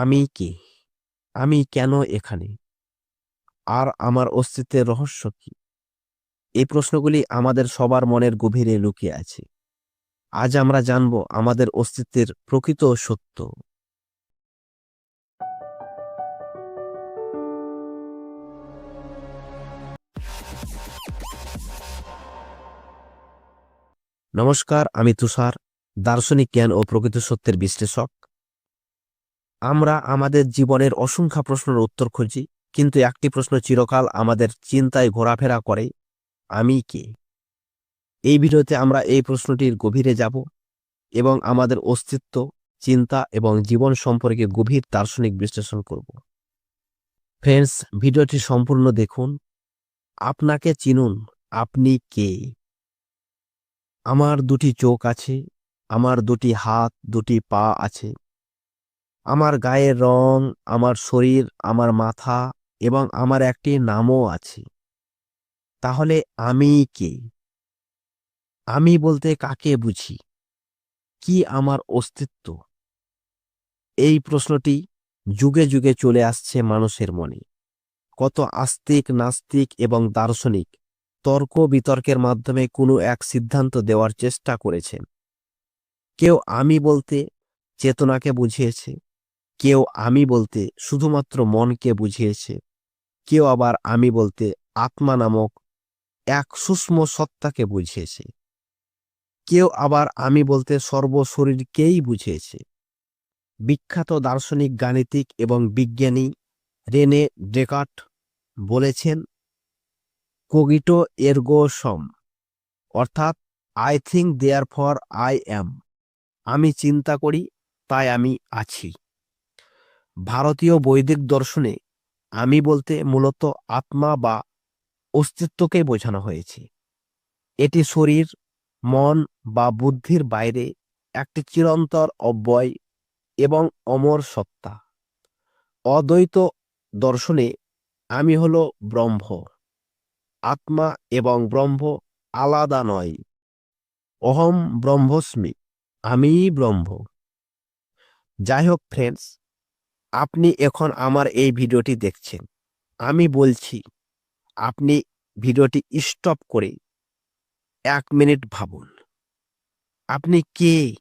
আমি কে? আমি কেন এখানে? আর আমার অস্তিত্বের রহস্য কি? এই প্রশ্নগুলি আমাদের সবার মনের গভীরে লুকিয়ে আছে। আজ আমরা জানব আমাদের অস্তিত্বের প্রকৃত সত্য। নমস্কার, আমি তুষার, দার্শনিক জ্ঞান ও প্রকৃত সত্যের বিশ্লেষক। আমরা আমাদের জীবনের অসংখ্য প্রশ্নের উত্তর খুঁজি, কিন্তু একটি প্রশ্ন চিরকাল আমাদের চিন্তায় ঘোরাফেরা করে, আমি কে? এই ভিডিওতে আমরা এই প্রশ্নটির গভীরে যাব এবং আমাদের অস্তিত্ব, চিন্তা এবং জীবন সম্পর্কে গভীর দার্শনিক বিশ্লেষণ করব। ফ্রেন্ডস, ভিডিওটি সম্পূর্ণ দেখুন। আপনাকে চিনুন, আপনি কে? আমার দুটি চোখ আছে, আমার দুটি হাত, দুটি পা আছে। আমার গায়ের রং, আমার শরীর, আমার মাথা এবং আমার একটি নামও আছে। তাহলে আমি কে? আমি বলতে কাকে বুঝি? কি আমার অস্তিত্ব? এই প্রশ্নটি যুগে যুগে চলে আসছে মানুষের মনে। কত আস্তিক, নাস্তিক এবং দার্শনিক তর্ক বিতর্কের মাধ্যমে কোনো এক সিদ্ধান্ত দেওয়ার চেষ্টা করেছেন। কেউ আমি বলতে চেতনাকে বুঝিয়েছে। কেউ আমি বলতে শুধুমাত্র মনকে বুঝিয়েছে, কেউ আবার আমি বলতে আত্মা নামক এক সূক্ষ্ম সত্তাকে বুঝিয়েছে। কেউ আবার আমি বলতে সর্বশরীরকেই বুঝিয়েছে। বিখ্যাত দার্শনিক, গাণিতিক এবং বিজ্ঞানী রেনে ডেকার্ট বলেছেন, কোগিটো এরগো সম, অর্থাৎ I think therefore I am. আমি চিন্তা করি, তাই আমি আছি। ভারতীয় বৈদিক দর্শনে আমি বলতে মূলত আত্মা বা অস্তিত্বকে বোঝানো হয়েছে। এটি শরীর, মন বা বুদ্ধির বাইরে একটি চিরন্তর অব্যয় এবং অমর সত্তা। অদ্বৈত দর্শনে আমি হল ব্রহ্ম। আত্মা এবং ব্রহ্ম আলাদা নয়। অহম ব্রহ্মস্মি আমি ব্রহ্ম। যাই হোক ফ্রেন্ডস আপনি এখন আমার এই ভিডিওটি দেখছেন। আমি বলছি, আপনি ভিডিওটি স্টপ করে এক মিনিট ভাবুন। আপনি কে?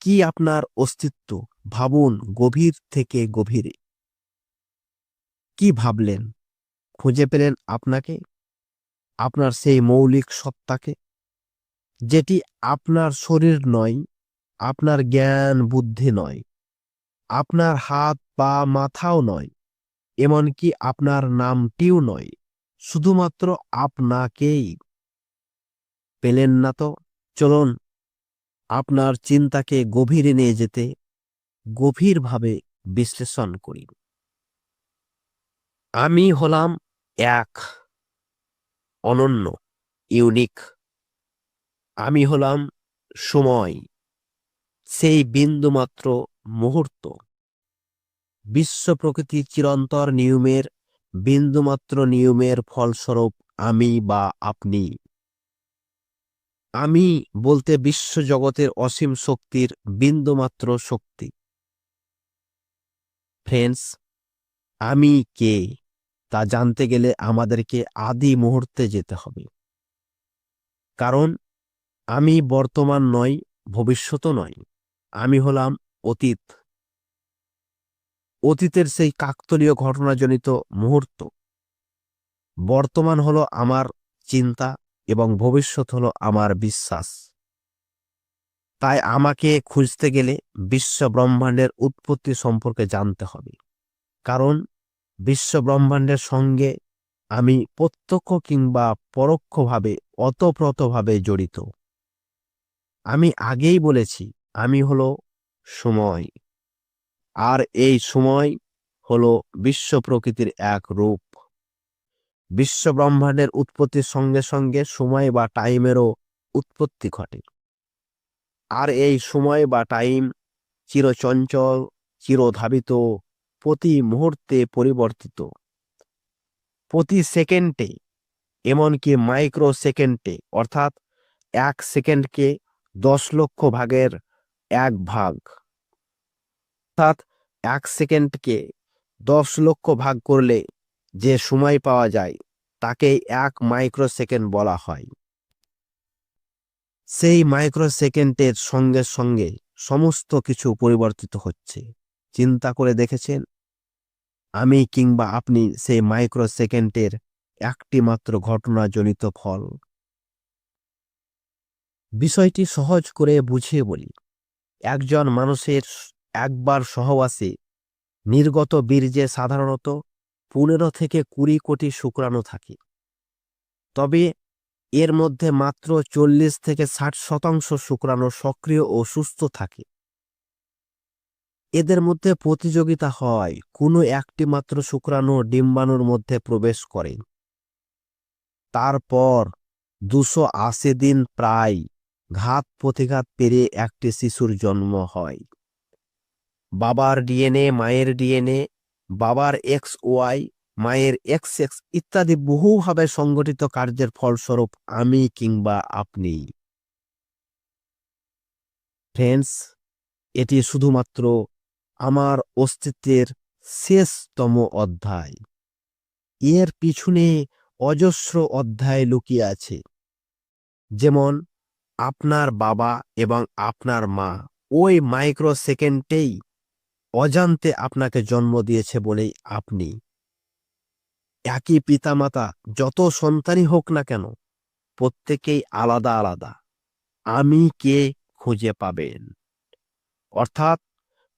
কি আপনার অস্তিত্ব? ভাবুন গভীর থেকে গভীরে। কি ভাবলেন? খুঁজে পেলেন আপনাকে? আপনার সেই মৌলিক সত্তাকে? যেটি আপনার শরীর নয়, আপনার জ্ঞান বুদ্ধি নয়। আপনার হাত পা মাথাও নয়, এমনকি আপনার নামটিও নয়, শুধুমাত্র আপনাকেই। পেলেন না তো, চলুন, আপনার চিন্তাকে গভীরে নিয়ে যেতে গভীরভাবে বিশ্লেষণ করি। আমি হলাম এক, অনন্য, ইউনিক। আমি হলাম সময়, সেই বিন্দুমাত্র মুহূর্ত। বিশ্ব প্রকৃতি চিরন্তর নিয়মের, বিন্দুমাত্র নিয়মের ফলস্বরূপ আমি বা আপনি। আমি বলতে বিশ্ব জগতের অসীম শক্তির বিন্দুমাত্র শক্তি। ফ্রেন্ডস আমি কে? তা জানতে গেলে আমাদেরকে আদি মুহূর্তে যেতে হবে। কারণ, আমি বর্তমান নয় ভবিষ্যতও নয়। আমি হলাম অতীত। অতীতের সেই কাকতলীয় ঘটনাজনিত মুহূর্ত। বর্তমান হলো আমার চিন্তা এবং ভবিষ্যৎ হলো আমার বিশ্বাস। তাই আমাকে খুঁজতে গেলে বিশ্ব ব্রহ্মাণ্ডের উৎপত্তি সম্পর্কে জানতে হবে। কারণ বিশ্ব ব্রহ্মাণ্ডের সঙ্গে আমি প্রত্যক্ষ কিংবা পরোক্ষভাবে অতপ্রতভাবে জড়িত। আমি আগেই বলেছি, আমি হলো সময়। আর এই সময় হলো বিশ্ব প্রকৃতির এক রূপ। বিশ্ব ব্রহ্মাণ্ডের উৎপত্তির সঙ্গে সঙ্গে সময় বা টাইমেরও উৎপত্তি ঘটে। আর এই সময় বা টাইম চিরচঞ্চল, চিরধাবিত, প্রতি মুহূর্তে পরিবর্তিত। প্রতি সেকেন্ডে, এমনকি মাইক্রো সেকেন্ডে অর্থাৎ এক সেকেন্ডকে দশ লক্ষ ভাগের এক ভাগ। অর্থাৎ এক সেকেন্ডকে দশ লক্ষ ভাগ করলে যে সময় পাওয়া যায়, তাকে এক মাইক্রো সেকেন্ড বলা হয়। সেই মাইক্রো সেকেন্ডের সঙ্গে সঙ্গে সমস্ত কিছু পরিবর্তিত হচ্ছে। চিন্তা করে দেখেছেন? আমি কিংবা আপনি সেই মাইক্রো সেকেন্ডের একটি মাত্র ঘটনাজনিত ফল। বিষয়টি সহজ করে বুঝিয়ে বলি। একজন মানুষের একবার সহবাসে নির্গত বীর্যে সাধারণত পনেরো থেকে কুড়ি কোটি শুক্রাণু থাকে। তবে এর মধ্যে মাত্র চল্লিশ থেকে ষাট শতাংশ শুক্রাণু সক্রিয় ও সুস্থ থাকে। এদের মধ্যে প্রতিযোগিতা হয়, কোনো একটি মাত্র শুক্রাণু ডিম্বাণুর মধ্যে প্রবেশ করে। তারপর দুশো আশি দিন প্রায় ঘাত প্রতিঘাত পেরিয়ে একটি শিশুর জন্ম হয়। বাবার ডিএনএ, মায়ের ডিএনএ, বাবার এক্স ওয়াই, মায়ের এক্স এক্স ইত্যাদি বহুভাবে সংগঠিত কার্যের ফলস্বরূপ আমি কিংবা আপনি। ফ্রেন্ডস, এটি শুধুমাত্র আমার অস্তিত্বের শেষতম অধ্যায়। এর পিছনে অজস্র অধ্যায় লুকিয়ে আছে। যেমন আপনার বাবা এবং আপনার মা ওই মাইক্রো সেকেন্ডেই অজান্তে আপনাকে জন্ম দিয়েছে বলেই আপনি। একই পিতামাতা যত সন্তানই হোক না কেন, প্রত্যেকেই আলাদা আলাদা। আমি কে খুঁজে পাবেন? অর্থাৎ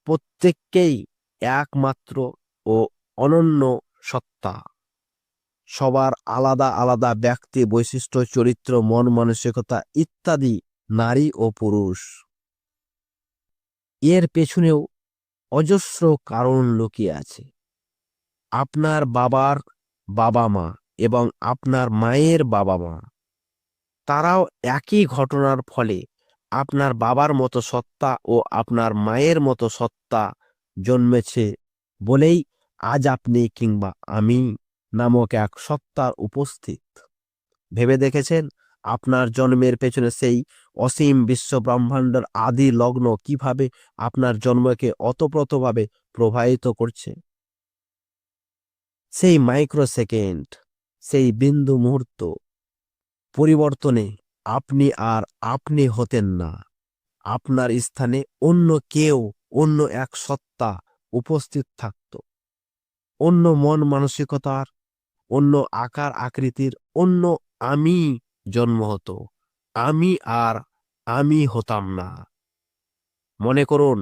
প্রত্যেককেই একমাত্র ও অনন্য সত্তা। সবার আলাদা আলাদা ব্যক্তি, বৈশিষ্ট্য, চরিত্র, মন, মানসিকতা ইত্যাদি নারী ও পুরুষ। এর পেছনেও অজস্র কারণ লুকিয়ে আছে। আপনার বাবার বাবা মা এবং আপনার মায়ের বাবা মা, তারাও একই ঘটনার ফলে আপনার বাবার মতো সত্তা ও আপনার মায়ের মতো সত্তা জন্মেছে বলেই আজ আপনি কিংবা আমি নামক এক সত্তার উপস্থিত। ভেবে দেখেছেন আপনার জন্মের পেছনে সেই অসীম বিশ্ব ব্রহ্মাণ্ডের আদি লগ্ন কীভাবে আপনার জন্মকে অতপ্রতভাবে প্রবাহিত করছে? সেই মাইক্রো সেকেন্ড সেই বিন্দু মুহূর্ত, পরিবর্তনে আপনি আর আপনি হতেন না। আপনার স্থানে অন্য কেউ, অন্য এক সত্তা উপস্থিত থাকত। অন্য মন মানসিকতার অন্য আকার আকৃতির অন্য আমি জন্ম হতো। আমি আর আমি হতাম না। মনে করুন,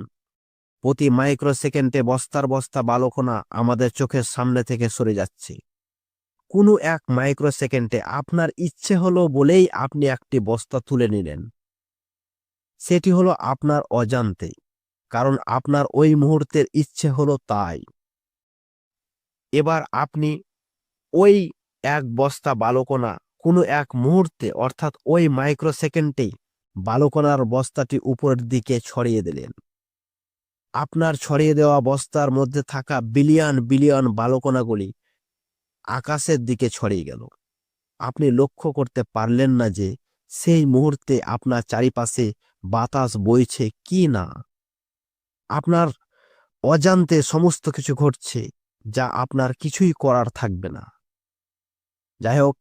প্রতি মাইক্রো সেকেন্ডে বস্তার বস্তা বালকোনা আমাদের চোখের সামনে থেকে সরে যাচ্ছে। কোনো এক মাইক্রো সেকেন্ডে আপনার ইচ্ছে হলো বলেই আপনি একটি বস্তা তুলে নিলেন। সেটি হলো আপনার অজান্তে, কারণ আপনার ওই মুহূর্তের ইচ্ছে হলো তাই। এবার আপনি ওই এক বস্তা বালকোনা কোনো এক মুহূর্তে, অর্থাৎ ওই মাইক্রো সেকেন্ডেই বালকোনার বস্তাটি উপরের দিকে ছড়িয়ে দিলেন। আপনার ছড়িয়ে দেওয়া বস্তার মধ্যে থাকা বিলিয়ন বিলিয়ন বালকোনাগুলি আকাশের দিকে ছড়িয়ে গেল। আপনি লক্ষ্য করতে পারলেন না যে সেই মুহূর্তে আপনার চারিপাশে বাতাস বইছে কি না। আপনার অজান্তে সমস্ত কিছু ঘটছে, যা আপনার কিছুই করার থাকবে না। যাই হোক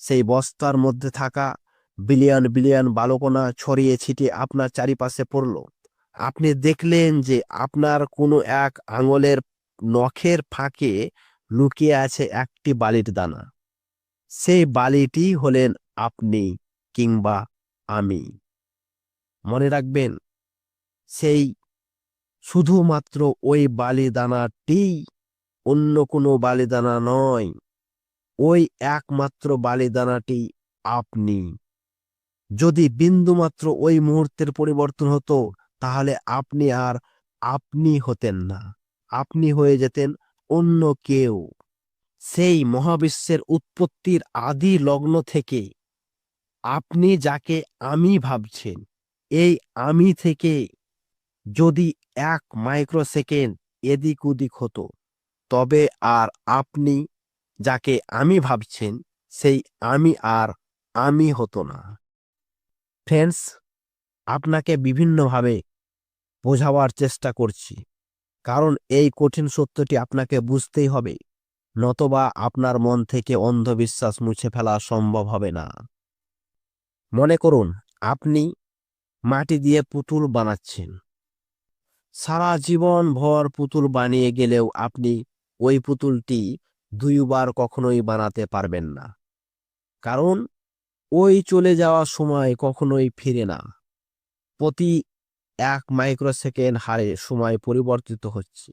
সেই বস্তার মধ্যে থাকা বিলিয়ন বিলিয়ন বালকোনা ছড়িয়ে ছিটিয়ে আপনার চারিপাশে পড়ল। আপনি দেখলেন যে আপনার কোনো এক আঙুলের নখের ফাঁকে লুকিয়ে আছে একটি বালির দানা। সেই বালিটি হলেন আপনি কিংবা আমি। মনে রাখবেন, সেই শুধুমাত্র ওই বালিদানাটি অন্য কোনো বালিদানা নয় ওই একমাত্র বালিদানাটি আপনি। যদি বিন্দুমাত্র ওই মুহূর্তের পরিবর্তন হতো, তাহলে আপনি আর আপনি হতেন না। আপনি হয়ে যেতেন অন্য কেউ। সেই মহাবিশ্বের উৎপত্তির আদি লগ্ন থেকে। আপনি যাকে আমি ভাবছেন, এই আমি থেকে যদি এক মাইক্রো সেকেন্ড এদিক ওদিক হতো, তবে আর আপনি যাকে আমি ভাবছেন, সেই আমি আর আমি হতো না। ফ্রেন্ডস, আপনাকে বিভিন্নভাবে বোঝাবার চেষ্টা করছি। কারণ এই কঠিন সত্যটি আপনাকে বুঝতেই হবে, নতবা আপনার মন থেকে অন্ধবিশ্বাস মুছে ফেলা সম্ভব হবে না। মনে করুন, আপনি মাটি দিয়ে পুতুল বানাচ্ছেন। সারা জীবন ভর পুতুল বানিয়ে গেলেও আপনি ওই পুতুলটি দুইবার কখনোই বানাতে পারবেন না। কারণ ওই চলে যাওয়া সময় কখনোই ফিরে না। প্রতি এক মাইক্রোসেকেন্ড হারে সময় পরিবর্তিত হচ্ছে।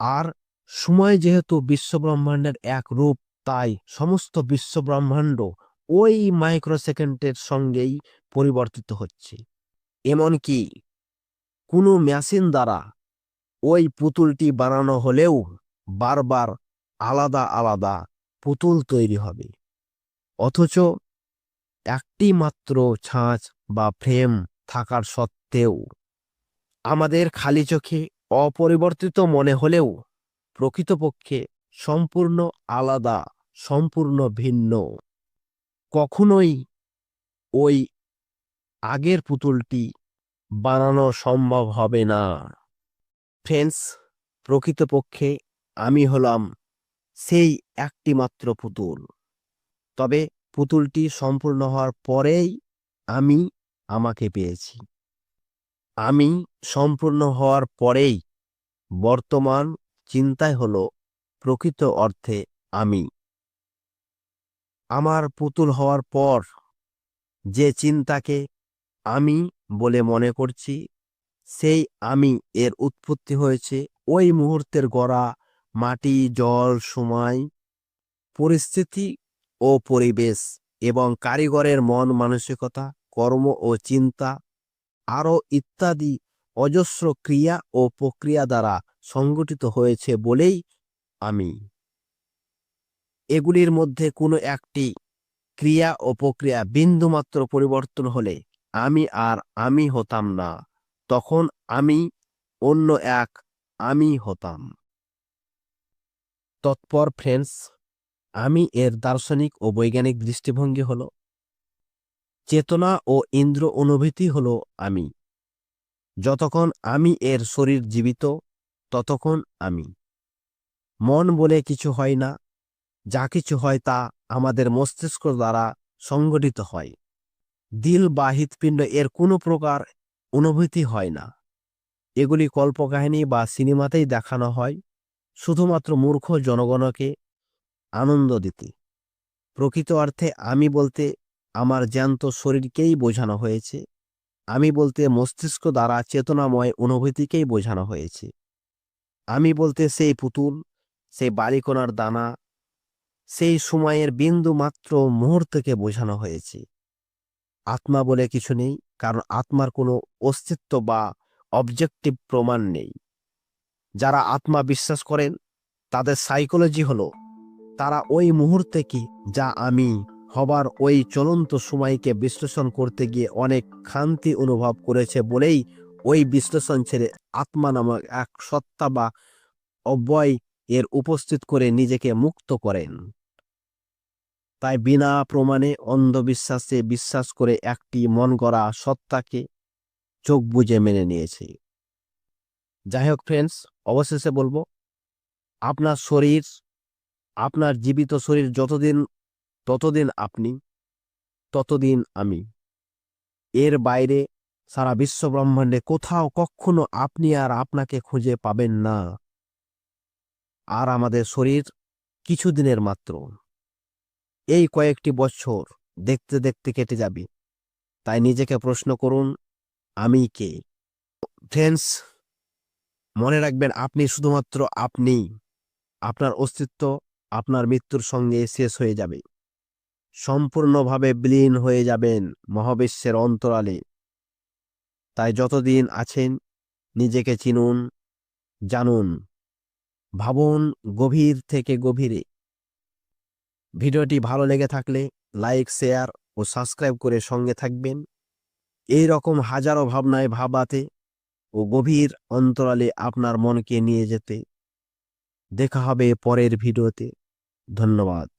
আর সময় যেহেতু বিশ্বব্রহ্মাণ্ডের এক রূপ, তাই সমস্ত বিশ্বব্রহ্মাণ্ড ওই মাইক্রোসেকেন্ডের সঙ্গেই পরিবর্তিত হচ্ছে। এমনকি কোনো মেশিন দ্বারা ওই পুতুলটি বানানো হলেও বারবার আলাদা আলাদা পুতুল তৈরি হবে। অথচ একটি মাত্র ছাঁচ বা ফ্রেম থাকার সত্ত্বেও আমাদের খালি চোখে অপরিবর্তিত মনে হলেও প্রকৃতপক্ষে সম্পূর্ণ আলাদা, সম্পূর্ণ ভিন্ন। কখনোই ওই আগের পুতুলটি বানানো সম্ভব হবে না। ফ্রেন্ডস, প্রকৃতপক্ষে আমি হলাম সেই একটি মাত্র পুতুল। তবে পুতুলটি সম্পূর্ণ হওয়ার পরেই আমি আমাকে পেয়েছি। আমি সম্পূর্ণ হওয়ার পরেই বর্তমান চিন্তায় হলো প্রকৃত অর্থে আমি। আমার পুতুল হওয়ার পর যে চিন্তাকে আমি বলে মনে করছি, সেই আমি এর উৎপত্তি হয়েছে ওই মুহূর্তের গড়া মাটি, জল, সময়, পরিস্থিতি ও পরিবেশ এবং কারিগরের মন, মানসিকতা, কর্ম ও চিন্তা আরও ইত্যাদি অজস্র ক্রিয়া ও প্রক্রিয়া দ্বারা সংগঠিত হয়েছে বলেই আমি। এগুলির মধ্যে কোনো একটি ক্রিয়া ও প্রক্রিয়া বিন্দুমাত্র পরিবর্তন হলে আমি আর আমি হতাম না, তখন আমি অন্য এক আমি হতাম। তৎপর ফ্রেন্ডস আমি এর দার্শনিক ও বৈজ্ঞানিক দৃষ্টিভঙ্গি হল, চেতনা ও ইন্দ্র অনুভূতি হল আমি। যতক্ষণ আমি এর শরীর জীবিত, ততক্ষণ আমি। মন বলে কিছু হয় না, যা কিছু হয় তা আমাদের মস্তিষ্ক দ্বারা সংগঠিত হয়। দিল বা হৃৎপিণ্ড এর কোনো প্রকার অনুভূতি হয় না। এগুলি কল্পকাহিনী বা সিনেমাতেই দেখানো হয়। শুধুমাত্র মূর্খ জনগণকে আনন্দ দিতে। প্রকৃত অর্থে আমি বলতে আমার জ্যান্ত শরীরকেই বোঝানো হয়েছে। আমি বলতে মস্তিষ্ক দ্বারা চেতনাময় অনুভূতিকেই বোঝানো হয়েছে। আমি বলতে সেই পুতুল, সেই বালিকোনার দানা, সেই সময়ের বিন্দু মাত্র মুহূর্তকে বোঝানো হয়েছে। আত্মা বলে কিছু নেই, কারণ আত্মার কোনো অস্তিত্ব বা অবজেক্টিভ প্রমাণ নেই। যারা আত্মা বিশ্বাস করেন, তাদের সাইকোলজি হলো, তারা ওই মুহূর্তে কি, যা আমি হবার ওই চলন্ত সময়কে বিশ্লেষণ করতে গিয়ে অনেক খান্তি অনুভব করেছে বলেই ওই বিশ্লেষণ ছেড়ে আত্মা নামক এক সত্তা বা অব্যয় এর উপস্থিত করে নিজেকে মুক্ত করেন। তাই বিনা প্রমাণে অন্ধবিশ্বাসে বিশ্বাস করে একটি মন গড়া সত্তাকে চোখ বুজে মেনে নিয়েছে। যাই হোক ফ্রেন্ডস অবশেষে বলব, আপনার শরীর, আপনার জীবিত শরীর যতদিন, ততদিন আপনি, ততদিন আমি। এর বাইরে সারা বিশ্ব ব্রহ্মাণ্ডে কোথাও কখনো আপনি আর আপনাকে খুঁজে পাবেন না। আর আমাদের শরীর কিছুদিনের মাত্র। এই কয়েকটি বছর দেখতে দেখতে কেটে যাবে। তাই নিজেকে প্রশ্ন করুন, আমি কে? ফ্রেন্ডস মনে রাখবেন আপনি শুধুমাত্র আপনি আপনার অস্তিত্ব আপনার মৃত্যুর সঙ্গে শেষ হয়ে যাবে। সম্পূর্ণভাবে বিলীন হয়ে যাবেন মহাবিশ্বের অন্তরালে। তাই যতদিন আছেন, নিজেকে চিনুন, জানুন, ভাবুন গভীর থেকে গভীরে। ভিডিওটি ভালো লেগে থাকলে লাইক, শেয়ার ও সাবস্ক্রাইব করে সঙ্গে থাকবেন। এই রকম হাজারো ভাবনায় ভাবাতে ও গভীর অন্তরালে আপনার মনকে নিয়ে যেতে। দেখা হবে পরের ভিডিওতে। ধন্যবাদ।